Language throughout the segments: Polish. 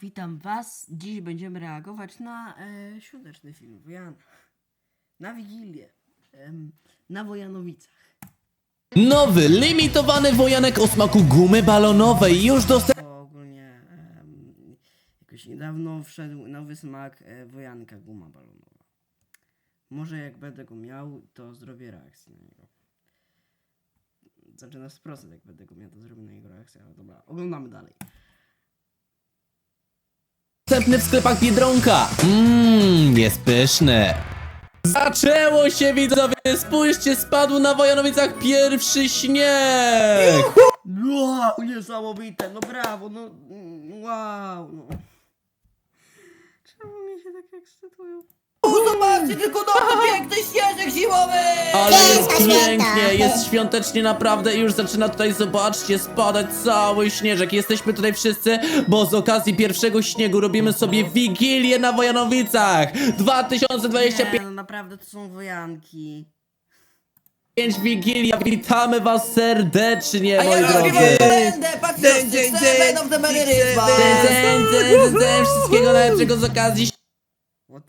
Witam Was. Dziś będziemy reagować na e, świąteczny film Wojan. Na Wigilię. Em, na Wojanowicach. Nowy, limitowany wojanek o smaku gumy balonowej już dostępny. Ogólnie em, jakoś niedawno wszedł nowy smak e, Wojanka guma balonowa. Może jak będę go miał, to zrobię reakcję na niego. Znaczy na 100% jak będę go miał, to zrobię na niego reakcję, ale dobra, oglądamy dalej. W sklepach Biedronka. Mmm, jest pyszny. Zaczęło się widzowie, spójrzcie, spadł na Wojanowicach pierwszy śnieg. Wow, niesamowite, no brawo, no mm, wow, no. Czemu mi się tak ekscytują? Tylko na piękny śnieżek zimowy! Ale jest pięknie, jest świątecznie naprawdę i już zaczyna tutaj, zobaczcie, spadać cały śnieżek. Jesteśmy tutaj wszyscy, bo z okazji pierwszego śniegu robimy sobie Wigilię na Wojanowicach 2025 Nie, no naprawdę to są wojanki. Wigilia, witamy was serdecznie, A moi ja drodzy. rozgrywam kolendę, patrzcie, Dzień, dzień, wszyscy dzień. będą w Demeryryzma! Dzień, dzień, dzień, dzień, Wszystkiego najlepszego z okazji What?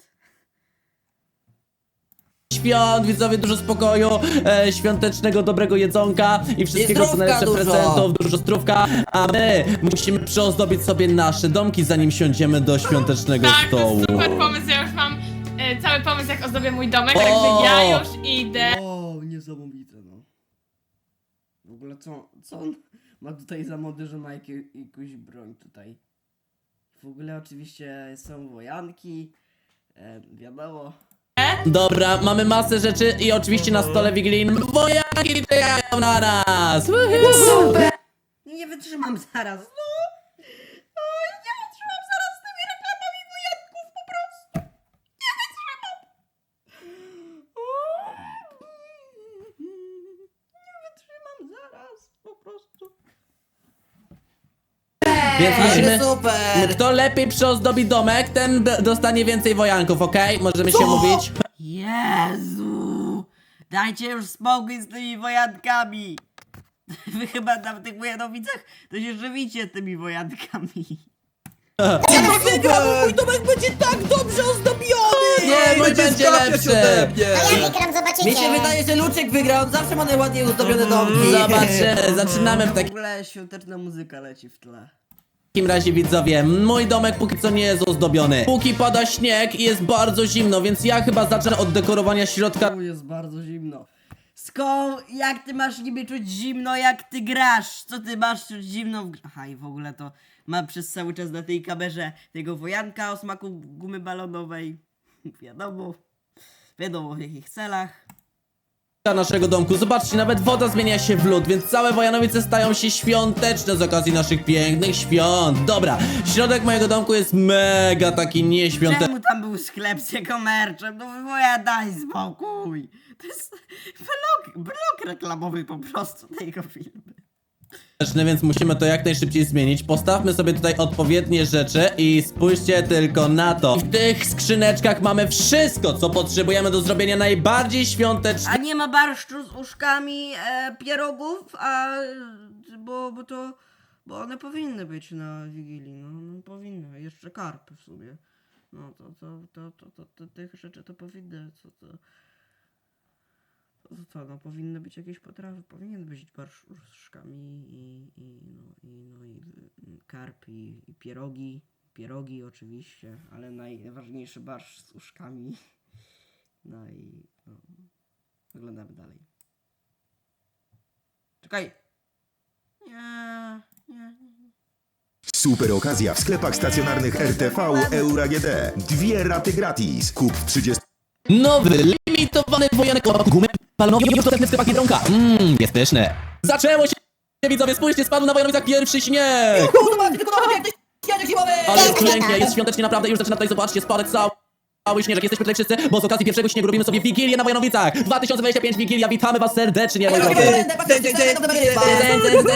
Świąt, widzowie, dużo spokoju, e, świątecznego, dobrego jedzonka i wszystkiego co zdrówka najlepsze dużo. prezentów, dużo zdrówka, a my musimy przyozdobić sobie nasze domki, zanim siądziemy do świątecznego Tak, to stołu. super pomysł. Ja już mam e, cały pomysł, jak ozdobię mój domek, O! także ja już idę. O, niesamowite, no. W ogóle co, co on ma tutaj za mody, że ma jakie, jakąś broń tutaj? W ogóle oczywiście są wojanki, e, wiadomo. Dobra, mamy masę rzeczy i oczywiście na stole wigilijnym wojaki czekają na nas. Woohoo! Nie wytrzymam zaraz, no! Oj, nie wytrzymam zaraz z tymi reklamami wojanków po prostu! Nie wytrzymam! O, Nie wytrzymam zaraz, po prostu. Więc musimy... super! Kto lepiej przyozdobi domek, ten b- dostanie więcej wojanków, okej? Możemy się mówić? Jezu! Dajcie już spokój z tymi wojankami! Wy chyba tam w tych wojanowicach to się żywicie tymi wojankami. Wygram, mój domek będzie tak dobrze ozdobiony! Nie, mój będzie skakać lepszy. ode mnie. A ja wygram, zobaczycie. Mi się wydaje, że Luczek wygrał, on zawsze ma najładniej uzdobione domki. Zobaczymy, zaczynamy w W takim ogóle świąteczna muzyka leci w tle. Razie widzowie. Mój domek póki co nie jest ozdobiony. Póki pada śnieg i jest bardzo zimno, więc ja chyba zacznę od dekorowania środka. Tu jest bardzo zimno. Sko, jak ty masz niby czuć zimno, jak ty grasz? Co ty masz czuć zimno w gr- Aha, i w ogóle to mam przez cały czas na tej kamerze tego wojanka o smaku gumy balonowej. Wiadomo. Wiadomo w jakich celach. Naszego domku. Zobaczcie, nawet woda zmienia się w lód, więc całe Wojanowice stają się świąteczne z okazji naszych pięknych świąt. Dobra, środek mojego domku jest mega taki nieświąteczny. Czemu tam był sklep z jego merczem? No woja, daj spokój. To jest blok, blok reklamowy po prostu tego filmu. Więc musimy to jak najszybciej zmienić. Postawmy sobie tutaj odpowiednie rzeczy i spójrzcie tylko na to. W tych skrzyneczkach mamy wszystko, co potrzebujemy do zrobienia najbardziej świątecznego. A nie ma barszczu z uszkami e, pierogów, a bo, bo to bo one powinny być na Wigilii, no, no powinny, jeszcze karpy w sumie. No to to, to, to, to, to tych rzeczy to powinny, co to to, to, to no powinny być jakieś potrawy, powinien być barszcz z uszkami i, i, no, i, no, i y, karp i, i pierogi, pierogi oczywiście, ale najważniejszy barszcz z uszkami. No i no, Oglądamy dalej. Czekaj. Nie, nie, nie. Super okazja w sklepach stacjonarnych RTV Euro AGD. Dwie raty gratis. Kup w 30 Nowy, limitowany wojanek o już dostępny w sklepach Biedronka. Mmm, jest pyszny. Zaczęło się, widzowie, spójrzcie, spadł na Wojanowicach pierwszy śnieg. Zobaczcie tylko na śnieżek zimowy! Ale jest pięknie, jest świątecznie naprawdę, już zaczyna tutaj, zobaczcie, spadać cały cały śnieżek. Jesteśmy tutaj wszyscy, bo z okazji pierwszego śniegu robimy sobie Wigilię na Wojanowicach. 2025 Wigilia, witamy was serdecznie, moi Ja drodzy.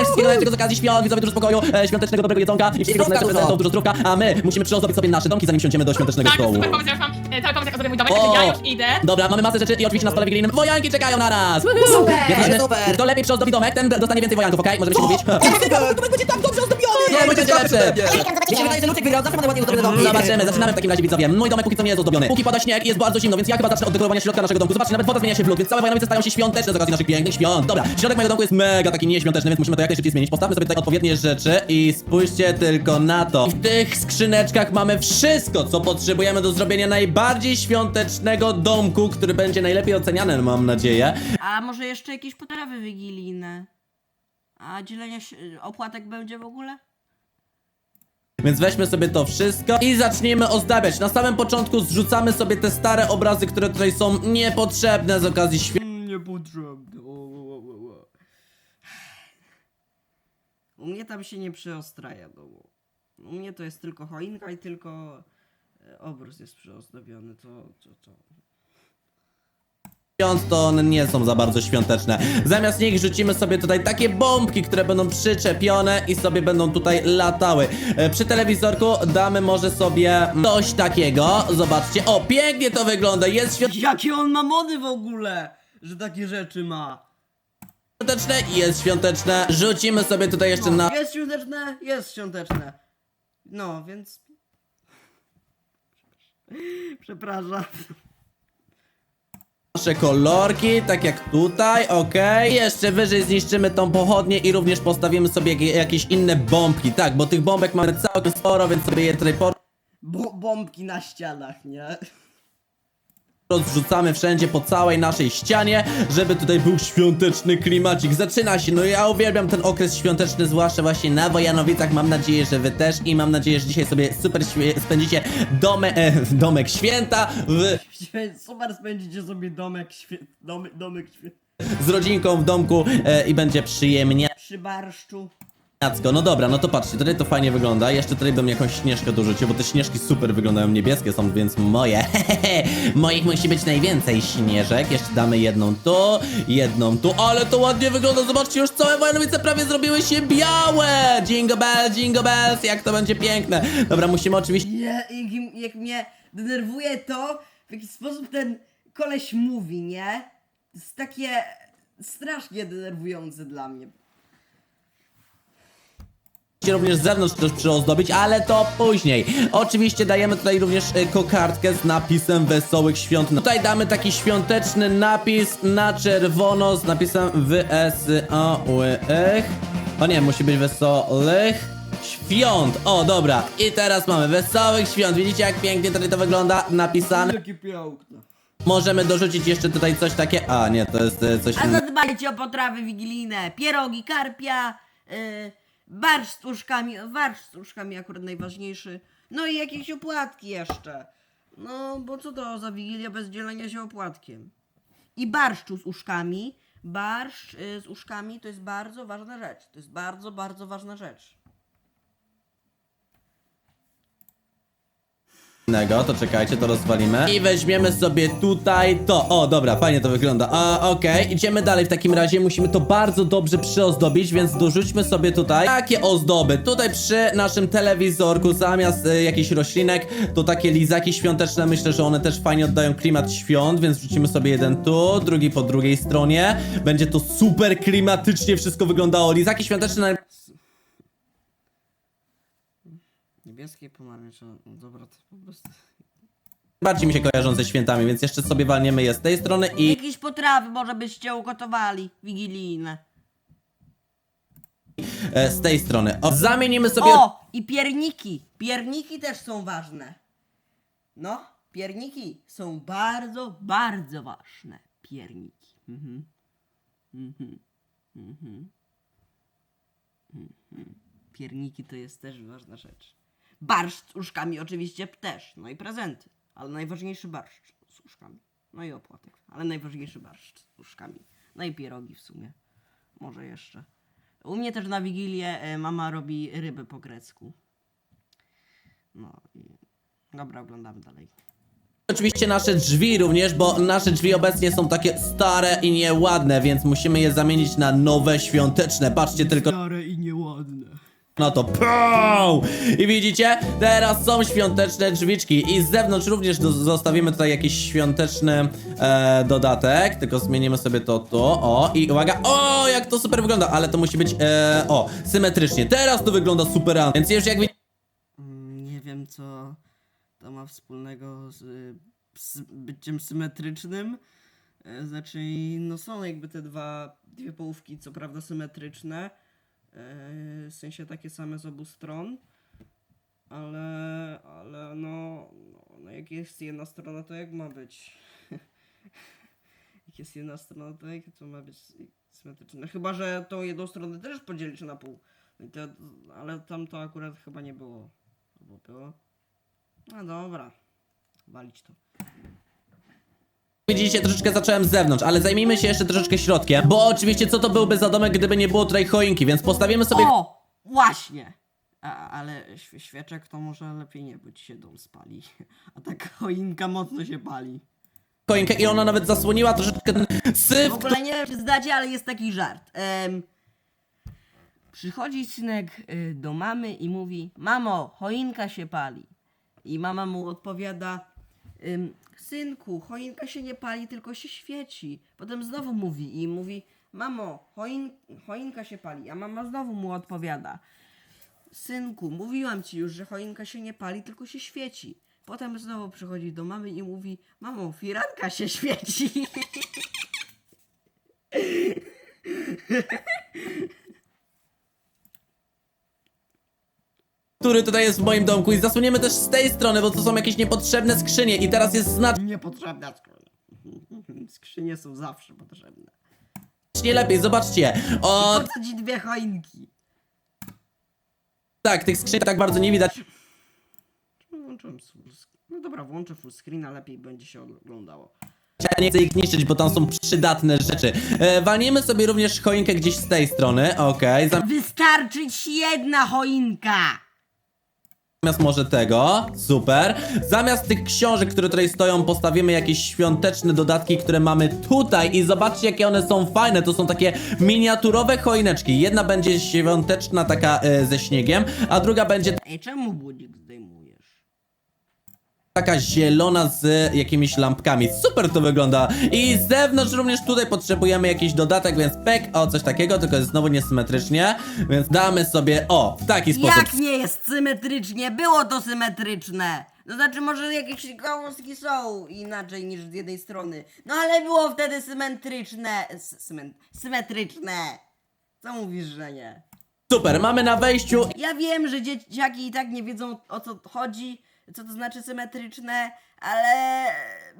Wszystkiego z okazji świąt, widzowie, dużo spokoju, e, świątecznego, dobrego jedzonka i wszystkiego dużo. prezentów, dużo zdrówka, a my musimy przyozdobić sobie nasze domki, zanim siądziemy do świątecznego Tak, to stołu. super pomysł. Ja już mam e, cały pomysł, jak ozdobię mój domek, O! także ja już idę. Dobra, mamy masę rzeczy i oczywiście na stole wigilijnym wojanki czekają na nas! Woohoo! Jesteśmy- Super. Kto lepiej przyozdobi domek, ten dostanie więcej wojanków, okej? Możemy się mówić? Wygram, mój domek będzie tak dobrze ozdobiony! Nie, będzie lepsze! Mi się wydaje, że Luczek wygrał, zawsze ładnie. Zobaczymy, zaczynamy w takim razie widzowie. Mój domek póki co nie jest ozdobiony. Póki pada śnieg i jest bardzo zimno, więc ja chyba zacznę od dekorowania środka naszego domku. Zobaczcie, nawet woda zmienia się w lód, więc całe Wojanowice stają się świąteczne z okazji naszych pięknych świąt. Dobra, środek mojego domku jest mega taki nieświąteczny, więc musimy to jak najszybciej zmienić. Postawmy sobie tutaj odpowiednie rzeczy i spójrzcie tylko na to. W tych skrzyneczkach mamy wszystko, co potrzebujemy do zrobienia najbardziej świątecznego domku, który będzie najlepiej oceniany, mam nadzieję. A może jeszcze jakieś potrawy wigilijne? A dzielenia się, opłatek będzie w ogóle? Więc weźmy sobie to wszystko i zaczniemy ozdabiać. Na samym początku zrzucamy sobie te stare obrazy, które tutaj są niepotrzebne z okazji świąt. Niepotrzebne. U mnie tam się nie przyostraja, no bo u mnie to jest tylko choinka i tylko e, obraz jest przyozdobiony, to, to, to. Świąt, to one nie są za bardzo świąteczne. Zamiast nich rzucimy sobie tutaj takie bombki, które będą przyczepione i sobie będą tutaj latały. E, Przy telewizorku damy może sobie coś takiego. Zobaczcie. O, pięknie to wygląda. Jest Jakie on ma mody w ogóle, że takie rzeczy ma? świąteczne i jest świąteczne. Rzucimy sobie tutaj jeszcze na No, jest świąteczne, jest świąteczne. No, więc... Przepraszam. Nasze kolorki, tak jak tutaj, okej. Jeszcze wyżej zniszczymy tą pochodnię i również postawimy sobie jakie- jakieś inne bombki. Tak, bo tych bombek mamy całkiem sporo, więc sobie je tutaj por... Bo bombki na ścianach, nie? Rozrzucamy wszędzie po całej naszej ścianie, żeby tutaj był świąteczny klimacik. Zaczyna się, no ja uwielbiam ten okres świąteczny, zwłaszcza właśnie na Wojanowicach. Mam nadzieję, że wy też i mam nadzieję, że dzisiaj sobie super spędzicie dome, e, domek święta w, Super spędzicie sobie domek świe... Domy, domek świe... z rodzinką w domku e, i będzie przyjemnie. Przy barszczu. Jacko, no dobra, no to patrzcie, tutaj to fajnie wygląda. Jeszcze tutaj bym jakąś śnieżkę dorzucił, bo te śnieżki super wyglądają, niebieskie są, więc moje. Moich musi być najwięcej śnieżek. Jeszcze damy jedną tu, jedną tu, ale to ładnie wygląda. Zobaczcie, już całe Wojanowice prawie zrobiły się białe. Jingle bells, jingle bells, jak to będzie piękne. Dobra, musimy oczywiście... Nie, jak, jak mnie denerwuje to, w jaki sposób ten koleś mówi, nie? To jest takie strasznie denerwujące dla mnie. Również z zewnątrz też przyozdobić, ale to później. Oczywiście dajemy tutaj również e, kokardkę z napisem Wesołych Świąt. Tutaj damy taki świąteczny napis na czerwono z napisem WSOłych. O nie, musi być Wesołych Świąt. O, dobra. I teraz mamy Wesołych Świąt. Widzicie jak pięknie tutaj to wygląda napisane? Jakie piękne. Możemy dorzucić jeszcze tutaj coś takie... A, nie, to jest e, coś A innego. zadbajcie o potrawy wigilijne. Pierogi, karpia, yy, barszcz z tłuszczkami. Barszcz z tłuszczkami akurat najważniejszy. No i jakieś opłatki jeszcze. No, bo co to za wigilia bez dzielenia się opłatkiem? I barszczu z uszkami. Barszcz y, z uszkami to jest bardzo ważna rzecz. To jest bardzo, bardzo ważna rzecz. To czekajcie, to rozwalimy. I weźmiemy sobie tutaj to. O, dobra, fajnie to wygląda. A, okej, idziemy dalej w takim razie. Musimy to bardzo dobrze przyozdobić, więc dorzućmy sobie tutaj takie ozdoby. Tutaj przy naszym telewizorku zamiast e, jakichś roślinek, to takie lizaki świąteczne. Myślę, że one też fajnie oddają klimat świąt, więc wrzucimy sobie jeden tu, drugi po drugiej stronie. Będzie to super klimatycznie wszystko wyglądało. Lizaki świąteczne Niebieskie, pomarańczowe. No dobra, to po prostu... najbardziej mi się kojarzą ze świętami, więc jeszcze sobie walniemy je z tej strony i... Jakieś potrawy może byście ugotowali wigilijne. e, z tej strony. O, zamienimy sobie. O! I pierniki. Pierniki też są ważne. No, pierniki są bardzo, bardzo ważne. Pierniki. Mhm. Mhm. Mhm. Mhm. Pierniki to jest też ważna rzecz. Barszcz z uszkami oczywiście też. No i prezenty. Ale najważniejszy barszcz z uszkami. No i opłatek. Ale najważniejszy barszcz z uszkami. No i pierogi w sumie. Może jeszcze. U mnie też na Wigilię e, mama robi ryby po grecku. No i... Dobra, oglądamy dalej. Oczywiście nasze drzwi również, bo nasze drzwi obecnie są takie stare i nieładne, więc musimy je zamienić na nowe świąteczne. Patrzcie tylko Stare i nieładne. No to PUM! I widzicie? Teraz są świąteczne drzwiczki i z zewnątrz również do, zostawimy tutaj jakiś świąteczny e, dodatek, tylko zmienimy sobie to tu, o i uwaga, o jak to super wygląda, ale to musi być, e, o, symetrycznie, teraz to wygląda super, więc już jak widzicie, Mm, Nie wiem, co to ma wspólnego z, y, z byciem symetrycznym. E, Znaczy, no są jakby te dwa, dwie połówki, co prawda symetryczne, w sensie takie same z obu stron, ale, ale no, no, no jak jest jedna strona, to jak ma być? jak jest jedna strona, to jak to ma być symetryczne? Chyba, że tą jedną stronę też podzielić na pół. I to, ale tam to akurat chyba nie było. Było? No dobra. Walić to. Widzicie, troszeczkę zacząłem z zewnątrz, ale zajmijmy się jeszcze troszeczkę środkiem, bo oczywiście co to byłby za domek, gdyby nie było tutaj choinki, więc postawimy sobie O! Właśnie! A, ale świe- świeczek to może lepiej nie być, się dom spali. A tak choinka mocno się pali. choinkę i ona nawet zasłoniła troszeczkę ten syf, W ogóle nie wiem, czy zdacie, ale jest taki żart. Em, przychodzi synek y, do mamy i mówi: Mamo, choinka się pali. I mama mu odpowiada: Synku, choinka się nie pali, tylko się świeci. Potem znowu mówi i mówi: Mamo, choin, choinka się pali. A mama znowu mu odpowiada: Synku, mówiłam ci już, że choinka się nie pali, tylko się świeci. Potem znowu przychodzi do mamy i mówi: Mamo, firanka się świeci. który tutaj jest w moim domku i zasłoniemy też z tej strony, bo to są jakieś niepotrzebne skrzynie i teraz jest znacznie Niepotrzebna skrzynia. Skrzynie są zawsze potrzebne. lepiej, zobaczcie. O, Po co ci dwie choinki? tak, tych skrzyń tak bardzo nie widać. Włączyłem full. No dobra, włączę full screen, a lepiej będzie się oglądało. Ja nie chcę ich niszczyć, bo tam są przydatne rzeczy. E, walniemy sobie również choinkę gdzieś z tej strony, okej. Wystarczy ci jedna choinka! Zamiast może tego, super. Zamiast tych książek, które tutaj stoją, postawimy jakieś świąteczne dodatki, które mamy tutaj i zobaczcie, jakie one są fajne. To są takie miniaturowe choineczki. Jedna będzie świąteczna, taka e, ze śniegiem, a druga będzie Ej, czemu budzik zdejmujesz? Taka zielona z jakimiś lampkami. Super to wygląda. I z zewnątrz również tutaj potrzebujemy jakiś dodatek, więc pek, o coś takiego, tylko jest znowu niesymetrycznie, więc damy sobie, o, w taki sposób. Jak nie jest symetrycznie? Było to symetryczne! No znaczy może jakieś gałązki są inaczej niż z jednej strony. No ale było wtedy symetryczne. S- Symen symetryczne. Co mówisz, że nie? Super, mamy na wejściu Ja wiem, że dzieciaki i tak nie wiedzą o co chodzi, co to znaczy symetryczne, ale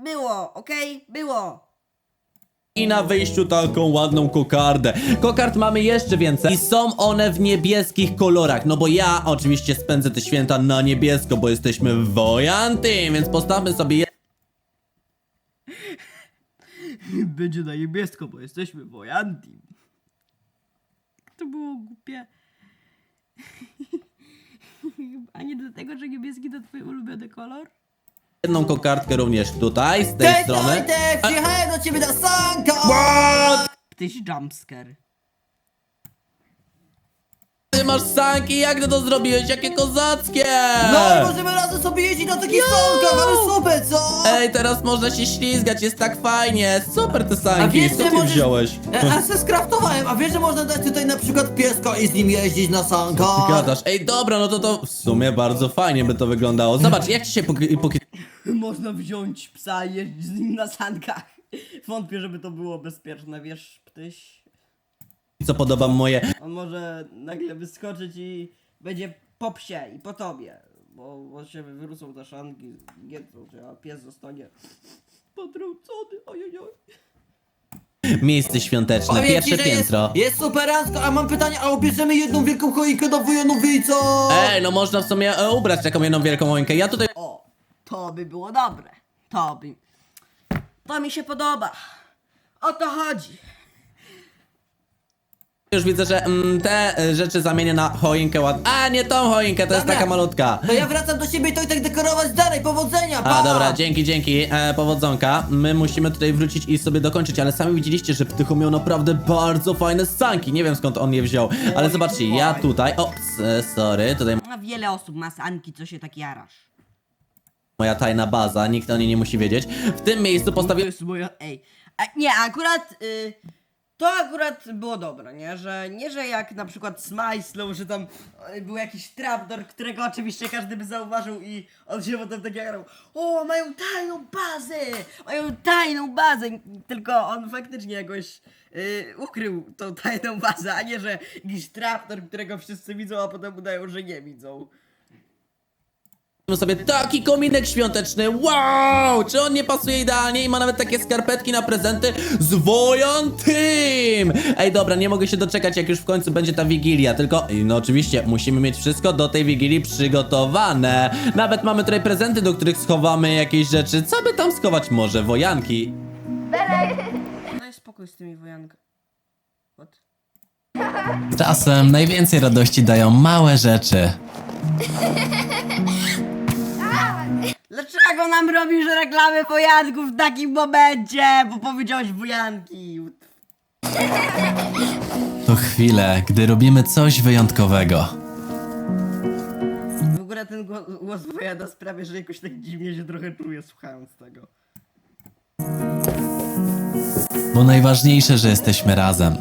było, okej? Było. i na wyjściu taką ładną kokardę. Kokard mamy jeszcze więcej i są one w niebieskich kolorach, no bo ja oczywiście spędzę te święta na niebiesko, bo jesteśmy w Wojanty, więc postawmy sobie je- Będzie na niebiesko, bo jesteśmy wojanti. To było głupie. A nie dlatego, że niebieski to twój ulubiony kolor? jedną kokardkę również tutaj, z tej Cześć strony. Wojtek, przyjechałem do ciebie na sanka! Tyś jumpscare. Masz sanki, jak ty to zrobiłeś? Jakie kozackie! No, możemy razem sobie jeździć na takich sankach, ale super, co? Ej, teraz można się ślizgać, jest tak fajnie. Super te A sanki, wiesz, co że ty możesz... wziąłeś? E, A se skraftowałem, a wiesz, że można dać tutaj na przykład pieska i z nim jeździć na sankach? Gadasz. Ej, dobra, no to to w sumie bardzo fajnie by to wyglądało. Zobacz, jak ci się póki... póki... Można wziąć psa i jeździć z nim na sankach. Wątpię, żeby to było bezpieczne, wiesz, ptyś. Co podoba moje... On może nagle wyskoczyć i będzie po psie i po tobie. Bo, bo się wyrzucą te szanki, a pies zostanie potrącony, ojojoj. Miejsce świąteczne, Powiem ci, pierwsze że piętro. Jest, jest superancko, a mam pytanie, a ubierzemy jedną wielką choinkę do wujanowi, co? Ej, no można w sumie e, ubrać taką jedną wielką choinkę. Ja tutaj O, to by było dobre. To by. To mi się podoba. O to chodzi. Już widzę, że mm, te e, rzeczy zamienię na choinkę ład... A, nie tą choinkę, to jest Dobra. taka malutka. To ja wracam do siebie i to i tak dekorować dalej, powodzenia, pa! A, dobra, dzięki, dzięki, e, powodzonka. My musimy tutaj wrócić i sobie dokończyć, ale sami widzieliście, że Ptychu miał naprawdę bardzo fajne sanki. Nie wiem skąd on je wziął, ale zobaczcie, ja tutaj... O, sorry, tutaj A wiele osób ma sanki, co się tak jarasz. moja tajna baza, nikt o niej nie musi wiedzieć. W tym miejscu To postawiłem... jest moja... Ej. A, nie, akurat... Y, to akurat było dobre, nie? Że nie, że jak na przykład Smajslow, że tam y, był jakiś trapdor, którego oczywiście każdy by zauważył i on się potem tak jarał. O, mają tajną bazę! Mają tajną bazę! Tylko on faktycznie jakoś y, ukrył tą tajną bazę, a nie, że jakiś trapdor, którego wszyscy widzą, a potem udają, że nie widzą. Sobie taki kominek świąteczny. Wow! Czy on nie pasuje idealnie i ma nawet takie skarpetki na prezenty z Wojan Team? Ej, dobra, nie mogę się doczekać, jak już w końcu będzie ta wigilia. Tylko, no oczywiście, musimy mieć wszystko do tej wigilii przygotowane. Nawet mamy tutaj prezenty, do których schowamy jakieś rzeczy. Co by tam schować? Może wojanki? Daj spokój z tymi wojankami. What? Czasem najwięcej radości dają małe rzeczy. Dlaczego nam robisz reklamy wojanków w takim momencie? Bo powiedziałeś wojanki. To chwile, gdy robimy coś wyjątkowego. W ogóle ten głos, głos wojada sprawia, że jakoś tak dziwnie się trochę czuję słuchając tego. Bo najważniejsze, że jesteśmy razem.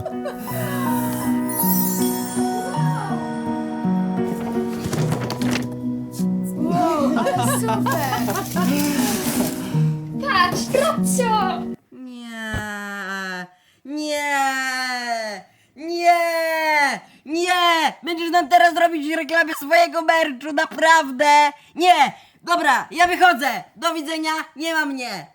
Patrz, Trapcio! Nie, nie, nie, nie! Będziesz nam teraz robić reklamę swojego merchu, naprawdę! Nie! Dobra, ja wychodzę! Do widzenia, nie ma mnie!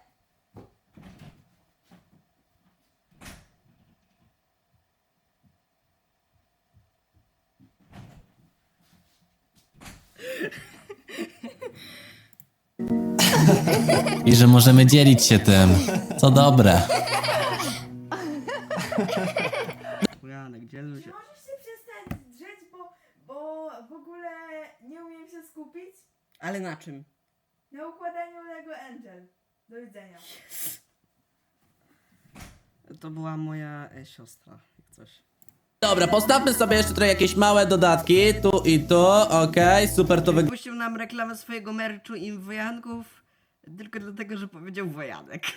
I że możemy dzielić się tym, co dobre. Wojanek, dzielmy się. Możesz się przestać drzeć, bo, bo w ogóle nie umiem się skupić Ale na czym? na układaniu Lego Angel. Do widzenia. To była moja e, siostra, jak coś. Dobra, postawmy sobie jeszcze tutaj jakieś małe dodatki, tu i tu, okej, super to Puścił nam reklamę swojego merchu i wojanków tylko dlatego, że powiedział wojanek.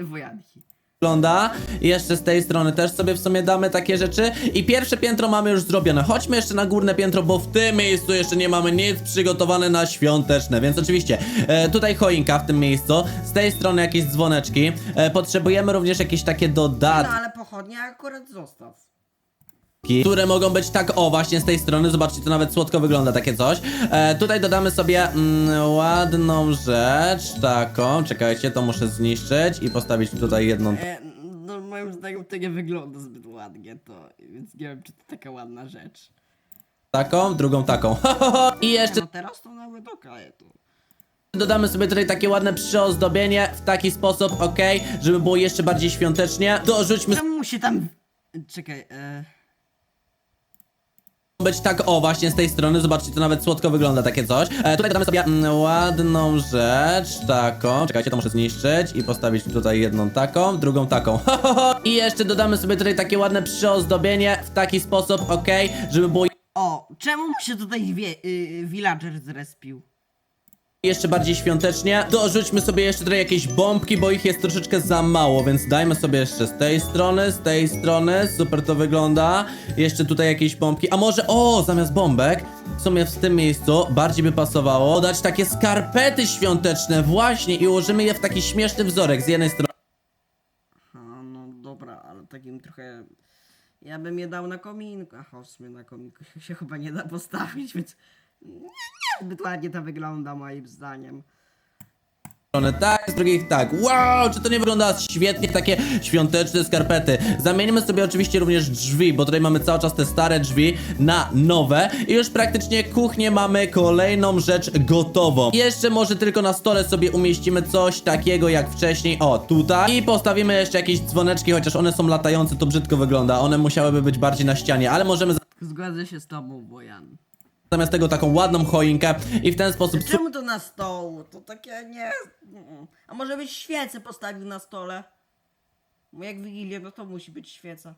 Wojanki. wygląda. I jeszcze z tej strony też sobie w sumie damy takie rzeczy. I pierwsze piętro mamy już zrobione. Chodźmy jeszcze na górne piętro, bo w tym miejscu jeszcze nie mamy nic przygotowane na świąteczne. Więc oczywiście e, tutaj choinka w tym miejscu. Z tej strony jakieś dzwoneczki. E, potrzebujemy również jakieś takie No dodatki. ale pochodnie akurat zostaw. Które mogą być tak, o właśnie z tej strony, zobaczcie, to nawet słodko wygląda takie coś. E, tutaj dodamy sobie mm, ładną rzecz, taką, czekajcie, to muszę zniszczyć i postawić tutaj jedną E, no moim zdaniem to nie wygląda zbyt ładnie, to więc nie wiem, czy to taka ładna rzecz. taką, drugą taką. I jeszcze No teraz to nawet okej. to. dodamy sobie tutaj takie ładne przyozdobienie w taki sposób, ok, żeby było jeszcze bardziej świątecznie. Dorzućmy Czemu się tam... Czekaj, e... być tak, o właśnie z tej strony, zobaczcie, to nawet słodko wygląda takie coś. E, tutaj dodamy sobie mm, ładną rzecz, taką, czekajcie, to muszę zniszczyć i postawić tutaj jedną taką, drugą taką. I jeszcze dodamy sobie tutaj takie ładne przyozdobienie w taki sposób, ok, żeby było O, czemu mu się tutaj wie, y, villager zrespił? Jeszcze bardziej świątecznie. Dorzućmy sobie jeszcze tutaj jakieś bombki, bo ich jest troszeczkę za mało, więc dajmy sobie jeszcze z tej strony, z tej strony, super to wygląda. Jeszcze tutaj jakieś bombki, a może, o, zamiast bombek, w sumie w tym miejscu bardziej by pasowało dać takie skarpety świąteczne, właśnie, i ułożymy je w taki śmieszny wzorek z jednej strony. A, no dobra, ale takim trochę... Ja bym je dał na kominku, a w sumie na kominku się chyba nie da postawić, więc... Nie, nie zbyt ładnie to wygląda moim zdaniem. strony tak, z drugiej tak. Wow, czy to nie wygląda świetnie, takie świąteczne skarpety. Zamieńmy sobie oczywiście również drzwi, bo tutaj mamy cały czas te stare drzwi na nowe i już praktycznie kuchnię mamy kolejną rzecz gotową. Jeszcze może tylko na stole sobie umieścimy coś takiego jak wcześniej, o tutaj i postawimy jeszcze jakieś dzwoneczki, chociaż one są latające, to brzydko wygląda. One musiałyby być bardziej na ścianie, ale możemy Zgodzę się z tobą, Bojan. Zamiast tego taką ładną choinkę i w ten sposób Czemu to na stołu? To takie nie... Mm. A może byś świecę postawił na stole? Bo jak Wigilię, no to musi być świeca.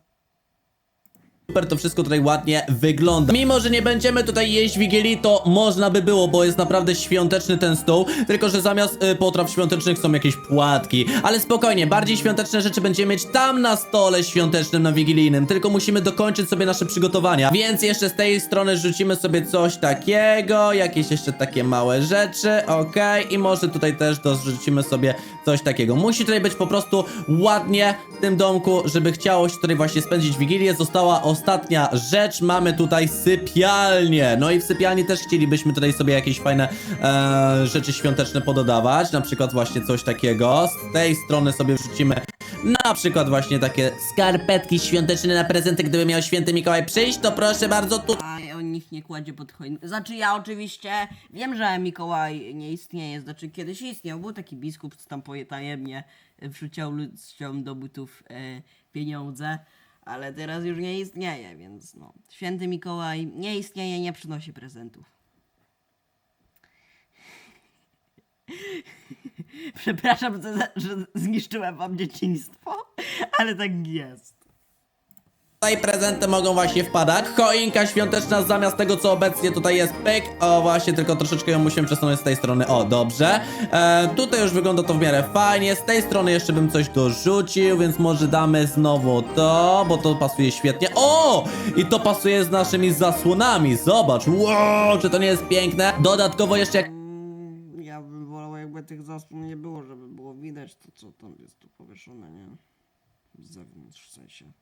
Super to wszystko tutaj ładnie wygląda. Mimo, że nie będziemy tutaj jeść Wigilii, to można by było, bo jest naprawdę świąteczny ten stół, tylko że zamiast y, potraw świątecznych są jakieś płatki. Ale spokojnie, bardziej świąteczne rzeczy będziemy mieć tam na stole świątecznym, na wigilijnym, tylko musimy dokończyć sobie nasze przygotowania. Więc jeszcze z tej strony rzucimy sobie coś takiego, jakieś jeszcze takie małe rzeczy, okej, i może tutaj też dorzucimy sobie coś takiego. Musi tutaj być po prostu ładnie w tym domku, żeby chciało się tutaj właśnie spędzić Wigilię. Została ostatnia rzecz, mamy tutaj sypialnię. No i w sypialni też chcielibyśmy tutaj sobie jakieś fajne e, rzeczy świąteczne pododawać, na przykład właśnie coś takiego. Z tej strony sobie wrzucimy na przykład właśnie takie skarpetki świąteczne na prezenty, gdyby miał święty Mikołaj przyjść, to proszę bardzo tu. A on ich nie kładzie pod choinkę. Znaczy ja oczywiście wiem, że Mikołaj nie istnieje. Znaczy kiedyś istniał. Był taki biskup, co tam poje- tajemnie wrzucał ludziom do butów e, pieniądze. Ale teraz już nie istnieje, więc no. Święty Mikołaj nie istnieje, nie przynosi prezentów. Przepraszam, że, że zniszczyłem wam dzieciństwo, ale tak jest. Tutaj prezenty mogą właśnie wpadać. Choinka świąteczna zamiast tego, co obecnie tutaj jest. Pyk. O, właśnie, tylko troszeczkę ją musimy przesunąć z tej strony. O, dobrze. E, tutaj już wygląda to w miarę fajnie. Z tej strony jeszcze bym coś dorzucił, więc może damy znowu to, bo to pasuje świetnie. O! I to pasuje z naszymi zasłonami. Zobacz. Wow, czy to nie jest piękne? Dodatkowo jeszcze jak Mm, Ja bym wolał, jakby tych zasłon nie było, żeby było widać to, co tam jest tu powieszone, nie? Z zewnątrz w sensie.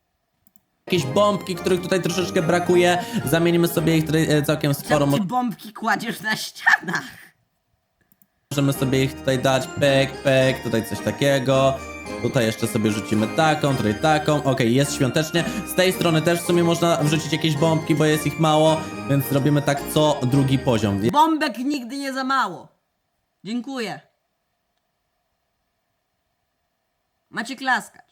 Jakieś bombki, których tutaj troszeczkę brakuje. Zamienimy sobie ich tutaj e, całkiem sporo. Czemu ty bombki kładziesz na ścianach? Możemy sobie ich tutaj dać, pek, pek, tutaj coś takiego. Tutaj jeszcze sobie rzucimy taką, tutaj taką. Okej, jest świątecznie. Z tej strony też w sumie można wrzucić jakieś bombki, bo jest ich mało, więc zrobimy tak co drugi poziom. Bombek nigdy nie za mało. Dziękuję. Macie klaskać.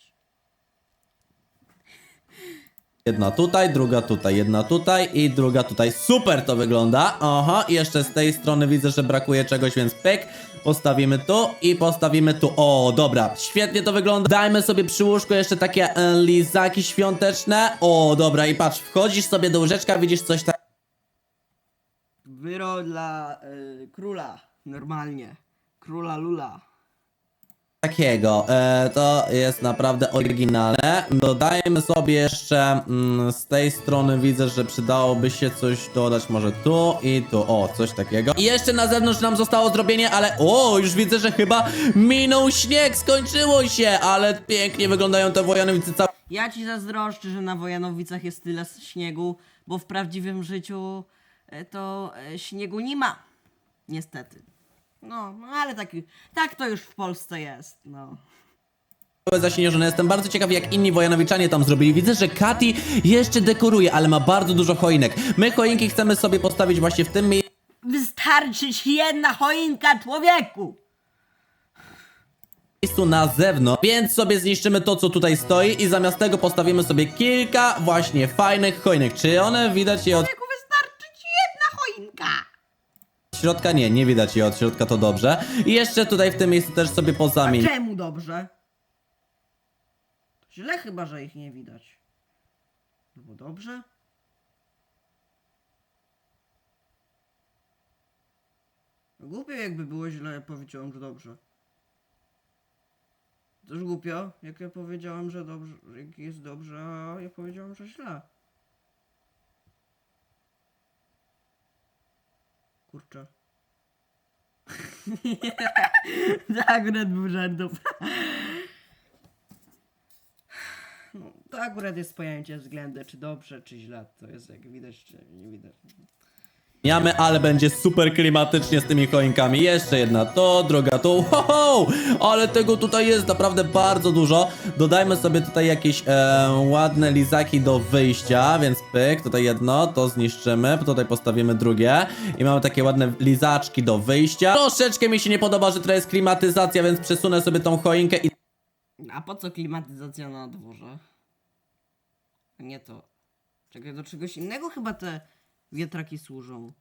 Jedna tutaj, druga tutaj, jedna tutaj i druga tutaj. Super to wygląda. Aha, jeszcze z tej strony widzę, że brakuje czegoś, więc pyk. Postawimy tu i postawimy tu. O, dobra, świetnie to wygląda. Dajmy sobie przy łóżku jeszcze takie e, lizaki świąteczne. O, dobra, i patrz, wchodzisz sobie do łóżeczka, widzisz coś tak. Wyro dla y, króla. Normalnie. Króla Lula. Takiego. E, to jest naprawdę oryginalne. Dodajmy sobie jeszcze mm, z tej strony widzę, że przydałoby się coś dodać może tu i tu. O, coś takiego. I jeszcze na zewnątrz nam zostało zrobienie, ale o, już widzę, że chyba minął śnieg, skończyło się, ale pięknie wyglądają te wojanowice całe. Ja ci zazdroszczę, że na Wojanowicach jest tyle śniegu, bo w prawdziwym życiu e, to e, śniegu nie ma. Niestety. No, no ale tak, tak to już w Polsce jest, no. zaśnieżone. Jestem bardzo ciekaw, jak inni wojanowiczanie tam zrobili. Widzę, że Kati jeszcze dekoruje, ale ma bardzo dużo choinek. My choinki chcemy sobie postawić właśnie w tym miejscu. Wystarczy ci jedna choinka, człowieku! miejscu na zewnątrz, więc sobie zniszczymy to, co tutaj stoi i zamiast tego postawimy sobie kilka właśnie fajnych choinek. Czy one widać je od Człowieku, wystarczy ci jedna choinka! Środka? Nie, nie widać je od środka, to dobrze. I jeszcze tutaj w tym miejscu też sobie pozamień. Czemu dobrze? Źle chyba, że ich nie widać. No bo dobrze? No Głupio jakby było źle, powiedziałem, że dobrze. Też głupio, jak ja powiedziałem, że dobrze, jak jest dobrze, a ja powiedziałem, że źle. Kurczę. tak, akurat był żart, dobra. No, to akurat jest pojęcie względne, czy dobrze, czy źle. To jest jak widać, czy nie widać. Zmieniamy, ale będzie super klimatycznie z tymi choinkami. Jeszcze jedna to, druga tu. Ho, ho! Ale tego tutaj jest naprawdę bardzo dużo. Dodajmy sobie tutaj jakieś e, ładne lizaki do wyjścia, więc pyk, tutaj jedno, to zniszczymy. Tutaj postawimy drugie. I mamy takie ładne lizaczki do wyjścia. Troszeczkę mi się nie podoba, że to jest klimatyzacja, więc przesunę sobie tą choinkę i A po co klimatyzacja na dworze? Nie to. Czekaj, do czegoś innego chyba te wiatraki służą.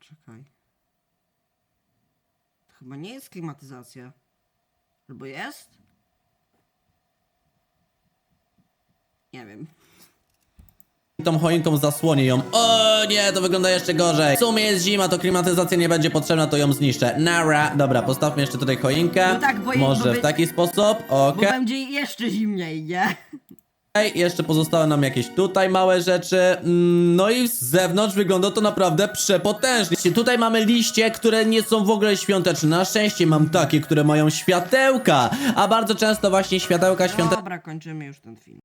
Czekaj. To chyba nie jest klimatyzacja. Albo jest? Nie wiem. tą choinką zasłonię ją. O nie, to wygląda jeszcze gorzej. W sumie jest zima, to klimatyzacja nie będzie potrzebna, to ją zniszczę. Nara. Dobra, postawmy jeszcze tutaj choinkę. No tak, bo- Może bo w by- taki sposób. Bo Okej. będzie jeszcze zimniej, nie? Jeszcze pozostały nam jakieś tutaj małe rzeczy. Mm, No i z zewnątrz wygląda to naprawdę przepotężnie. Tutaj mamy liście, które nie są w ogóle świąteczne. Na szczęście mam takie, które mają światełka. A bardzo często właśnie światełka świąteczne Dobra, kończymy już ten film.